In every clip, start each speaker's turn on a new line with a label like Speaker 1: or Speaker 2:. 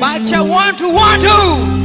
Speaker 1: but you want to want to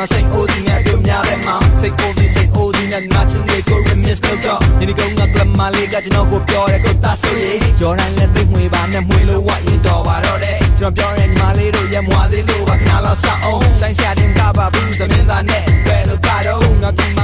Speaker 1: ငါစိ
Speaker 2: တ်အိုးစီနဲ့တို့များ
Speaker 1: ပဲ
Speaker 2: မှာ
Speaker 1: စိတ်အိုးစီစိတ်အိုးစီနဲ့ငါချင်းလေးကို remix လုပ်တော့ဒီနေ့ကငါကလမလေးကကျွန်တော်ကိုပြောတယ်ကိုတတ်ဆိုရင်ရော်တိုင်းလက်သိမွေပါနဲ့မွေလို့ဝရင်တော်ပါတော့တယ်ကျွန်တော်ပြောရင်မလေးတို့ရဲ့မွာသေးလို့ပါခဏလောက်စောင့်အောင်ဆိုင်ဆရာတင်ကပါဘူးသမင်းသားနဲ့ပဲလို့ကတော့ငါဒီ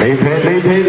Speaker 3: Leave pay, leave pay,